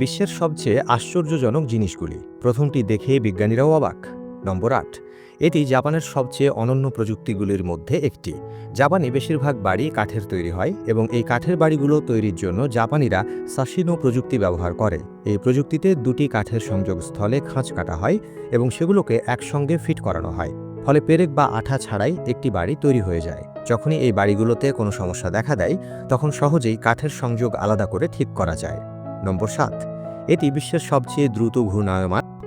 বিশ্বের সবচেয়ে আশ্চর্যজনক জিনিসগুলি। প্রথমটি দেখে বিজ্ঞানীরাও অবাক। নম্বর আট, এটি জাপানের সবচেয়ে অনন্য প্রযুক্তিগুলির মধ্যে একটি। জাপানে বেশিরভাগ বাড়ি কাঠের তৈরি হয় এবং এই কাঠের বাড়িগুলো তৈরির জন্য জাপানিরা সাসিনো প্রযুক্তি ব্যবহার করে। এই প্রযুক্তিতে দুটি কাঠের সংযোগস্থলে খাঁচ কাটা হয় এবং সেগুলোকে একসঙ্গে ফিট করানো হয়, ফলে পেরেক বা আঠা ছাড়াই একটি বাড়ি তৈরি হয়ে যায়। যখনই এই বাড়িগুলোতে কোনো সমস্যা দেখা দেয়, তখন সহজেই কাঠের সংযোগ আলাদা করে ঠিক করা যায়। নম্বর সাত এটি বিশ্বের সবচেয়ে দ্রুত ঘূর্ণায়মান।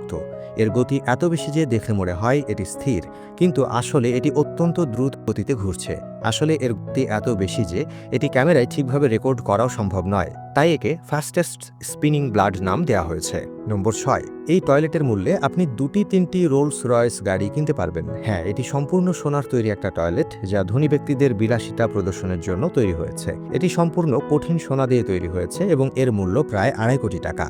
এর গতি এত বেশি যে দেখে মনে হয় এটি স্থির, কিন্তু আসলে এটি অত্যন্ত দ্রুত গতিতে ঘুরছে। আসলে এর গতি এত বেশি যে এটি ক্যামেরায় ঠিকভাবে রেকর্ড করাও সম্ভব নয়। তাই একে ফাস্টেস্ট স্পিনিং ব্লাড নাম দেওয়া হয়েছে। নম্বর ছয়, এই টয়লেটের মূল্যে আপনি দুটি তিনটি রোলস রয়েস গাড়ি কিনতে পারবেন। হ্যাঁ এটি সম্পূর্ণ সোনার তৈরি একটা টয়লেট, যা ধনী ব্যক্তিদের বিলাসিতা প্রদর্শনের জন্য তৈরি হয়েছে। এটি সম্পূর্ণ কঠিন সোনা দিয়ে তৈরি হয়েছে এবং এর মূল্য প্রায় আড়াই কোটি টাকা।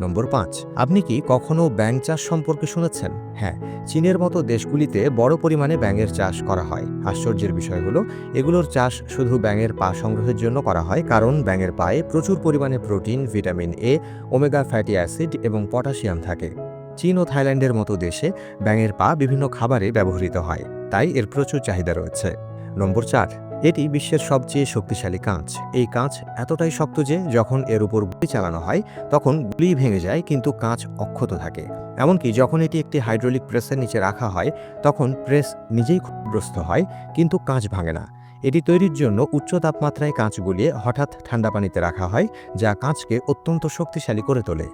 নম্বর পাঁচ। আপনি কি কখনো ব্যাঙ চাষ সম্পর্কে শুনেছেন? হ্যাঁ চীনের মতো দেশগুলিতে বড় পরিমাণে ব্যাঙের চাষ করা হয়। আশ্চর্যের বিষয় হলো, এগুলোর চাষ শুধু ব্যাঙের পা সংগ্রহের জন্য করা হয়, কারণ ব্যাঙের পায়ে প্রচুর পরিমাণে protein, vitamin A, omega fatty acid এবং পটাশিয়াম থাকে। চীন ও থাইল্যান্ডের মতো দেশে ব্যাঙের পা বিভিন্ন খাবারে ব্যবহৃত হয়, তাই এর প্রচুর চাহিদা রয়েছে। নম্বর চার। এটি বিশ্বের সবচেয়ে শক্তিশালী কাঁচ। এই কাঁচ এতটাই শক্ত যে, যখন এর উপর গুলি চালানো হয়, তখন গুলি ভেঙে যায়, কিন্তু কাঁচ অক্ষত থাকে। এমনকি যখন এটি একটি হাইড্রোলিক প্রেসের নিচে রাখা হয়, তখন প্রেস নিজেই ক্ষতিগ্রস্ত হয়, কিন্তু কাঁচ ভাঙে না। এটি তৈরির জন্য উচ্চ তাপমাত্রায় কাঁচ গুলিয়ে হঠাৎ ঠান্ডা পানিতে রাখা হয়, যা কাঁচকে অত্যন্ত শক্তিশালী করে তোলে।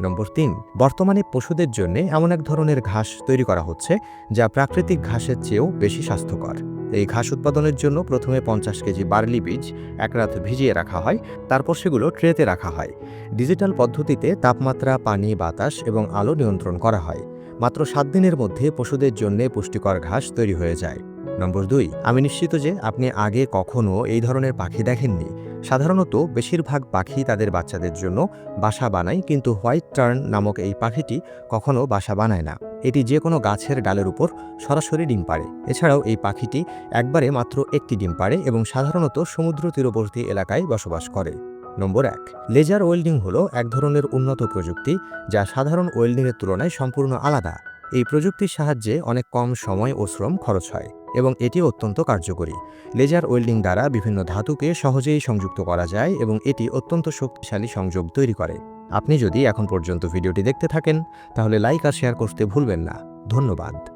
নম্বর তিন, বর্তমানে পশুদের জন্য এমন এক ধরনের ঘাস তৈরি করা হচ্ছে, যা প্রাকৃতিক ঘাসের চেয়েও বেশি স্বাস্থ্যকর। এই ঘাস উৎপাদনের জন্য প্রথমে পঞ্চাশ কেজি বার্লি বীজ এক রাত ভিজিয়ে রাখা হয়, তারপর সেগুলো ট্রেতে রাখা হয়। ডিজিটাল পদ্ধতিতে তাপমাত্রা, পানি, বাতাস এবং আলো নিয়ন্ত্রণ করা হয়। মাত্র সাত দিনের মধ্যে পশুদের জন্য পুষ্টিকর ঘাস তৈরি হয়ে যায়। নম্বর দুই, আমি নিশ্চিত যে আপনি আগে কখনো এই ধরনের পাখি দেখেননি। সাধারণত বেশিরভাগ পাখি তাদের বাচ্চাদের জন্য বাসা বানায়, কিন্তু হোয়াইট টার্ন নামক এই পাখিটি কখনও বাসা বানায় না। এটি যে কোনো গাছের ডালের উপর সরাসরি ডিম পাড়ে। এছাড়াও এই পাখিটি একবারে মাত্র একটি ডিম পাড়ে এবং সাধারণত সমুদ্র তীরবর্তী এলাকায় বসবাস করে। নম্বর এক, লেজার ওয়েল্ডিং হলো এক ধরনের উন্নত প্রযুক্তি যা সাধারণ ওয়েল্ডিংয়ের তুলনায় সম্পূর্ণ আলাদা। এই প্রযুক্তির সাহায্যে অনেক কম সময় ও শ্রম খরচ হয় এবং এটি অত্যন্ত কার্যকরী। লেজার ওয়েল্ডিং দ্বারা বিভিন্ন ধাতুকে সহজেই সংযুক্ত করা যায় এবং এটি অত্যন্ত শক্তিশালী সংযোগ তৈরি করে। আপনি যদি এখন পর্যন্ত ভিডিওটি দেখতে থাকেন, তাহলে লাইক আর শেয়ার করতে ভুলবেন না। ধন্যবাদ।